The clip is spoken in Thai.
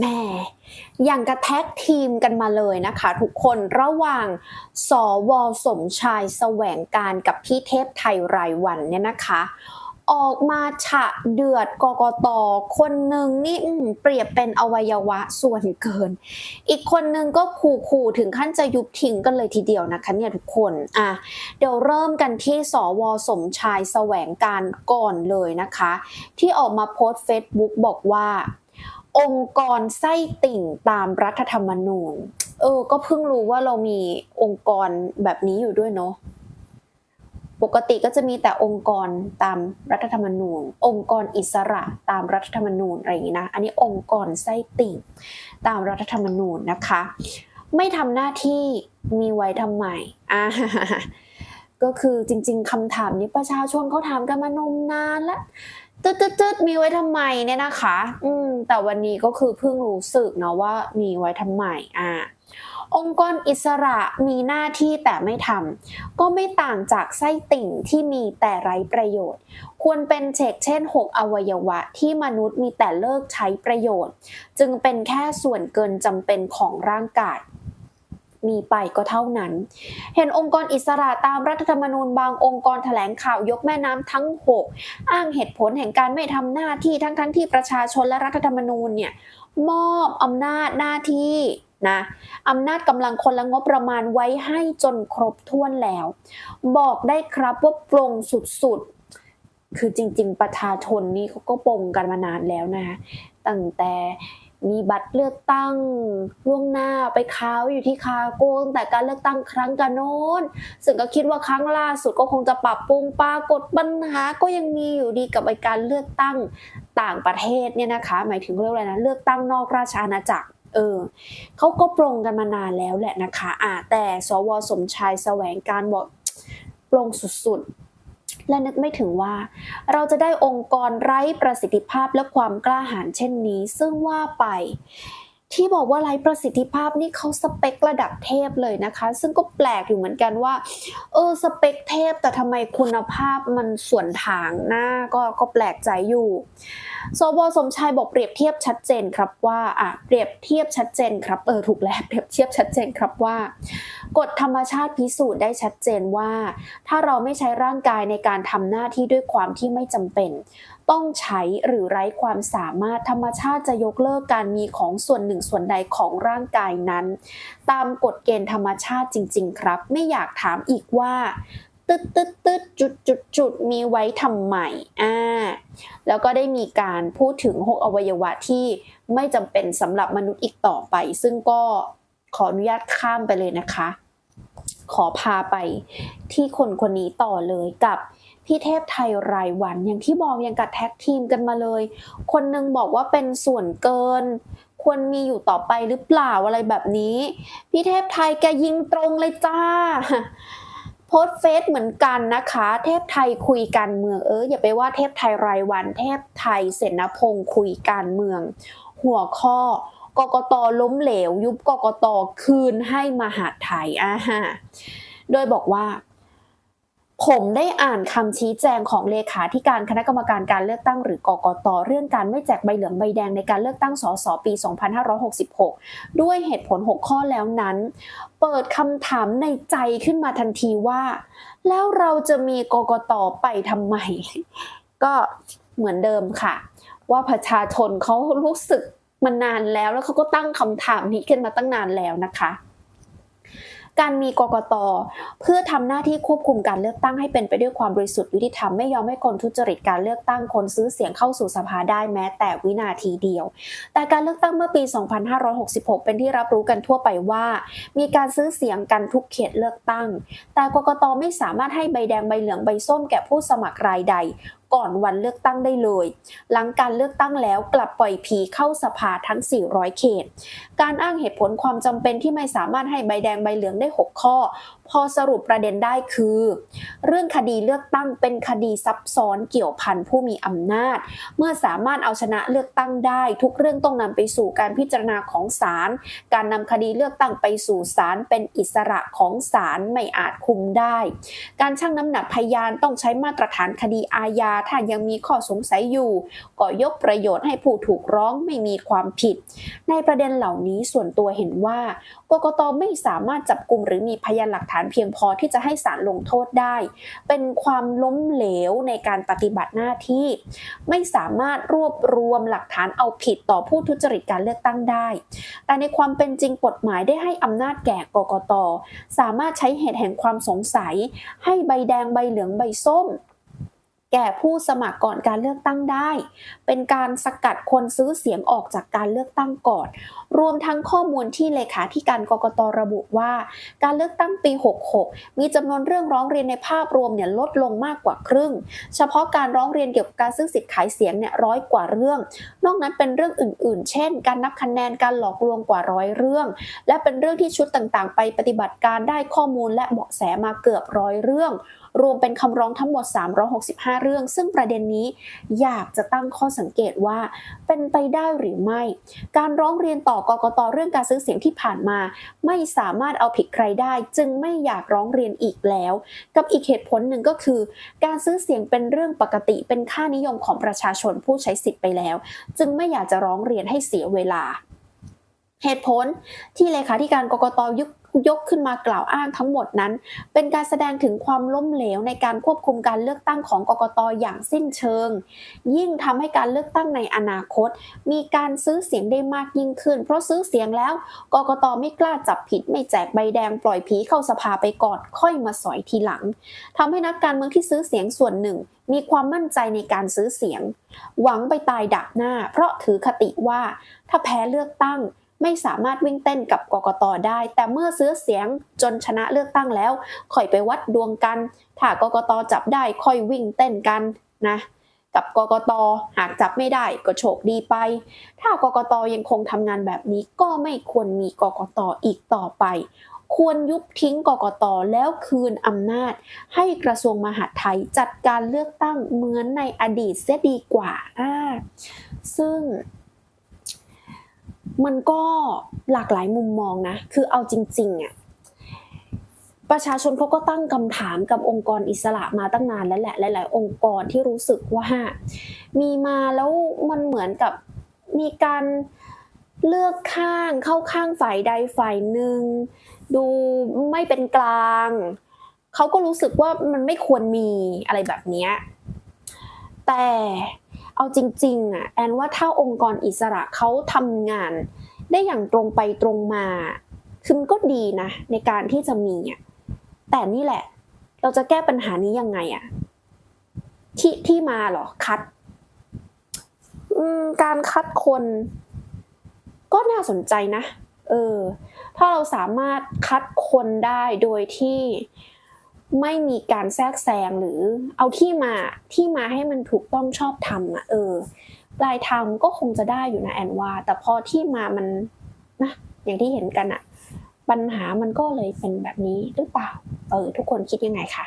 แม่อย่างกระแทกทีมกันมาเลยนะคะ ทุกคนระหว่างสวสมชายแสวงการกับพี่เทพไทยรายวันเนี่ยนะคะ ออกมาฉะเดือดกกตคนหนึ่งนี่เปรียบเป็นอวัยวะส่วนเกิน อีกคนหนึ่งก็ขู่ๆถึงขั้นจะยุบทิ้งกันเลยทีเดียวนะคะเนี่ยทุกคนอะเดี๋ยวเริ่มกันที่สวสมชายแสวงการก่อนเลยนะคะ ที่ออกมาโพสต์เฟซบุ๊กบอกว่า องค์กรไส้ติ่งตามรัฐธรรมนูญ เออ ก็เพิ่งรู้ว่าเรามีองค์กรแบบนี้อยู่ด้วยเนาะปกติก็จะมีแต่องค์กรตามรัฐธรรมนูญ องค์กรอิสระตามรัฐธรรมนูญอะไรอย่างนี้นะ อันนี้องค์กรไส้ติ่งตามรัฐธรรมนูญนะคะ ไม่ทำหน้าที่มีไว้ทำไมอ่าก็คือจริง ๆคำถามนี้ประชาชนเขาถามกันมานมนานแล้ว ตึ๊ดตึ๊ดตึ๊ดมีไว้ทำไมเนี่ยนะคะ อืม แต่วันนี้ก็คือเพิ่งรู้สึกเนาะว่ามีไว้ทำไมอ่า องค์กรอิสระมีหน้าที่แต่ไม่ทำก็ไม่ต่างจากไส้ติ่งที่มีแต่ไร้ประโยชน์ ควรเป็นเชกเช่น 6 อวัยวะที่มนุษย์มีแต่เลิกใช้ประโยชน์ จึงเป็นแค่ส่วนเกินจำเป็นของร่างกาย มีไปก็เท่านั้น เห็นองค์กรอิสระตามรัฐธรรมนูญบางองค์กรแถลงข่าวยกแม่น้ำทั้ง 6 อ้างเหตุผลแห่งการไม่ทำหน้าที่ทั้งทั้งๆที่ประชาชนและรัฐธรรมนูญเนี่ยมอบอำนาจหน้าที่นะอำนาจกำลังคนและงบประมาณไว้ให้จนครบถ้วนแล้ว บอกได้ครับว่าปรงสุดๆ คือจริง ๆ ประชาชนนี่เขาก็ปรงกันมานานแล้วนะตั้งแต่ มีบัตรเลือกตั้งล่วงหน้าไปค้าอยู่ที่คาโกงแต่การเลือกตั้งครั้งกันโน้นซึ่งก็คิดว่าครั้งล่าสุดก็คงจะปรับปรุงปรากฏปัญหาก็ยังมีอยู่ดีกับการเลือกตั้งต่างประเทศเนี่ยนะคะ หมายถึงเรื่องอะไรนะเลือกตั้งนอกราชอาณาจักรเออเขาก็ปรงกันมานานแล้วแหละนะคะอ่าแต่สวสมชายแสวงการบอกปรงสุดๆ และนึกไม่ถึงว่า เราจะได้องค์กรไร้ประสิทธิภาพและความกล้าหาญเช่นนี้ ซึ่งว่าไปที่บอกว่าไร้ประสิทธิภาพนี่เขาสเปคระดับเทพเลยนะคะ ซึ่งก็แปลกอยู่เหมือนกันว่า เออสเปคเทพแต่ทำไมคุณภาพมันส่วนทางหน้าก็ก็แปลกใจอยู่สวสมชายบอกเปรียบเทียบชัดเจนครับว่าอะเปรียบเทียบชัดเจนครับเออถูกแล้วเปรียบเทียบชัดเจนครับว่า กฎธรรมชาติพิสูจน์ได้ชัดเจนว่า ถ้าเราไม่ใช้ร่างกายในการทำหน้าที่ด้วยความที่ไม่จำเป็น ต้องใช้หรือไร้ความสามารถธรรมชาติจะยกเลิกการมีของส่วนหนึ่งส่วนใดของร่างกายนั้น ตามกฎเกณฑ์ธรรมชาติจริง ๆ ครับ ไม่อยากถามอีกว่าตึ๊ดตึ๊ดตึ๊ดจุดจุดจุดมีไว้ทำไมอ่าแล้วก็ได้มีการพูดถึง 6 อวัยวะที่ไม่จำเป็นสำหรับมนุษย์อีกต่อไป ซึ่งก็ขออนุญาตข้ามไปเลยนะคะ ขอพาไปที่คนคนนี้ต่อเลยกับพี่เทพไทยรายวัน อย่างที่บอกยังกัดแท็กทีมกันมาเลย คนหนึงบอกว่าเป็นส่วนเกิน ควรมีอยู่ต่อไปหรือเปล่าอะไรแบบนี้ พี่เทพไทยแกยิงตรงเลยจ้าโพสเฟซเหมือนกันนะคะ เทพไทยคุยการเมืองเอออย่าไปว่าเทพไทยรายวัน เทพไทยเสนาพงคุยการเมือง หัวข้อ กกตล้มเหลว ยุบกกตคืนให้มหาดไทยอ่าฮะโดยบอกว่า ผมได้อ่านคำชี้แจงของเลขาธิการคณะกรรมการการเลือกตั้งหรือกกตเรื่องการไม่แจกใบเหลืองใบแดงในการเลือกตั้งสสปี 2566 ด้วยเหตุผล 6 ข้อแล้วนั้น เปิดคำถามในใจขึ้นมาทันทีว่า แล้วเราจะมีกกตไปทำไม ก็เหมือนเดิมค่ะ ว่าประชาชนเขารู้สึก มานานแล้วแล้วเขาก็ตั้งคำถามนี้ขึ้นมาตั้งนานแล้วนะคะการมีกกต เพื่อทำหน้าที่ควบคุมการเลือกตั้งให้เป็นไปด้วยความบริสุทธิ์ยุติธรรมไม่ยอมให้คนทุจริตการเลือกตั้งคนซื้อเสียงเข้าสู่สภาได้แม้แต่วินาทีเดียว แต่การเลือกตั้งเมื่อปี 2566 เป็นที่รับรู้กันทั่วไปว่า มีการซื้อเสียงกันทุกเขตเลือกตั้ง แต่กกตไม่สามารถให้ใบแดงใบเหลืองใบส้มแก่ผู้สมัครรายใด ก่อนวันเลือกตั้งได้เลย หลังการเลือกตั้งแล้วกลับปล่อยผีเข้าสภาทั้ง 400 เขต การอ้างเหตุผลความจำเป็นที่ไม่สามารถให้ใบแดงใบเหลืองได้ 6 ข้อ พอสรุปประเด็นได้คือ เรื่องคดีเลือกตั้งเป็นคดีซับซ้อนเกี่ยวพันผู้มีอำนาจ เมื่อสามารถเอาชนะเลือกตั้งได้ ทุกเรื่องต้องนำไปสู่การพิจารณาของศาลการนำคดีเลือกตั้งไปสู่ศาลเป็นอิสระของศาลไม่อาจคุมได้ การชั่งน้ำหนักพยานต้องใช้มาตรฐานคดีอาญาถ้ายังมีข้อสงสัยอยู่ ก็ยกประโยชน์ให้ผู้ถูกร้องไม่มีความผิด ในประเด็นเหล่านี้ส่วนตัวเห็นว่ากกตไม่สามารถจับกลุ่มหรือมีพยานหลักฐานเพียงพอที่จะให้ศาลลงโทษได้ เป็นความล้มเหลวในการปฏิบัติหน้าที่ ไม่สามารถรวบรวมหลักฐานเอาผิดต่อผู้ทุจริตการเลือกตั้งได้ แต่ในความเป็นจริงกฎหมายได้ให้อำนาจแก่กกต สามารถใช้เหตุแห่งความสงสัย ให้ใบแดงใบเหลืองใบส้ม แก่ผู้สมัครก่อนการเลือกตั้งได้ เป็นการสกัดคนซื้อเสียงออกจากการเลือกตั้งก่อน รวมทั้งข้อมูลที่เลขาธิการกรกตระบุว่า การเลือกตั้งปี 66 มีจำนวนเรื่องร้องเรียนในภาพรวมเนี่ยลดลงมากกว่าครึ่ง เฉพาะการร้องเรียนเกี่ยวกับการซื้อสิทธิ์ขายเสียงเนี่ยร้อยกว่าเรื่อง นอกนั้นเป็นเรื่องอื่น ๆ เช่น การนับคะแนนการหลอกลวงกว่าร้อยเรื่อง และเป็นเรื่องที่ชุดต่างๆ ไปปฏิบัติการได้ข้อมูลและเบาะแสมาเกือบร้อยเรื่องรวมเป็นคำร้องทั้งหมด 365 เรื่อง ซึ่งประเด็นนี้อยากจะตั้งข้อสังเกตว่า เป็นไปได้หรือไม่ การร้องเรียนต่อกกตเรื่องการซื้อเสียงที่ผ่านมา ไม่สามารถเอาผิดใครได้ จึงไม่อยากร้องเรียนอีกแล้ว กับอีกเหตุผลหนึ่งก็คือ การซื้อเสียงเป็นเรื่องปกติเป็นค่านิยมของประชาชนผู้ใช้สิทธิ์ไปแล้ว จึงไม่อยากจะร้องเรียนให้เสียเวลา เหตุผลที่เลขาธิการกกตยกยกขึ้นมากล่าวอ้างทั้งหมดนั้น เป็นการแสดงถึงความล้มเหลวในการควบคุมการเลือกตั้งของกกตอย่างสิ้นเชิง ยิ่งทำให้การเลือกตั้งในอนาคต มีการซื้อเสียงได้มากยิ่งขึ้น เพราะซื้อเสียงแล้วกกตไม่กล้าจับผิด ไม่แจกใบแดงปล่อยผีเข้าสภาไปก่อนค่อยมาสอยทีหลังทำให้นักการเมืองที่ซื้อเสียงส่วนหนึ่ง มีความมั่นใจในการซื้อเสียง หวังไปตายดักหน้า เพราะถือคติว่า ถ้าแพ้เลือกตั้ง ไม่สามารถวิ่งเต้นกับกกตได้ แต่เมื่อซื้อเสียงจนชนะเลือกตั้งแล้วค่อยไปวัดดวงกัน ถ้ากกตจับได้ค่อยวิ่งเต้นกันนะกับกกตหากจับไม่ได้ก็โชคดีไป ถ้ากกตยังคงทำงานแบบนี้ก็ไม่ควรมีกกตอีกต่อไป ควรยุบทิ้งกกตแล้วคืนอำนาจ ให้กระทรวงมหาดไทยจัดการเลือกตั้งเหมือนในอดีตเสียดีกว่าอ่าซึ่ง มันก็หลากหลายมุมมองนะ คือเอาจริงๆอะประชาชนเขาก็ตั้งคำถามกับองค์กรอิสระมาตั้งนานแล้วแหละหลาย ๆ องค์กรที่รู้สึกว่ามีมาแล้วมันเหมือนกับมีการเลือกข้างเข้าข้างฝ่ายใดฝ่ายหนึ่งดูไม่เป็นกลางเขาก็รู้สึกว่ามันไม่ควรมีอะไรแบบนี้แต่ เอาจริงๆอะแอนว่าถ้าองค์กรอิสระเขาทำงาน ได้อย่างตรงไปตรงมา คือมันก็ดีนะ ในการที่จะมีอะแต่นี่แหละ เราจะแก้ปัญหานี้ยังไงอะที่ที่มาหรอคัดการคัดคน ก็น่าสนใจนะ เออ ถ้าเราสามารถคัดคนได้โดยที่ ไม่มีการแทรกแซงหรือเอาที่มาที่มาให้มันถูกต้องชอบทำอะเออปลายทางก็คงจะได้อยู่นะแอนว่า แต่พอที่มามันนะอย่างที่เห็นกันอะปัญหามันก็เลยเป็นแบบนี้หรือเปล่า เออ ทุกคนคิดยังไงคะ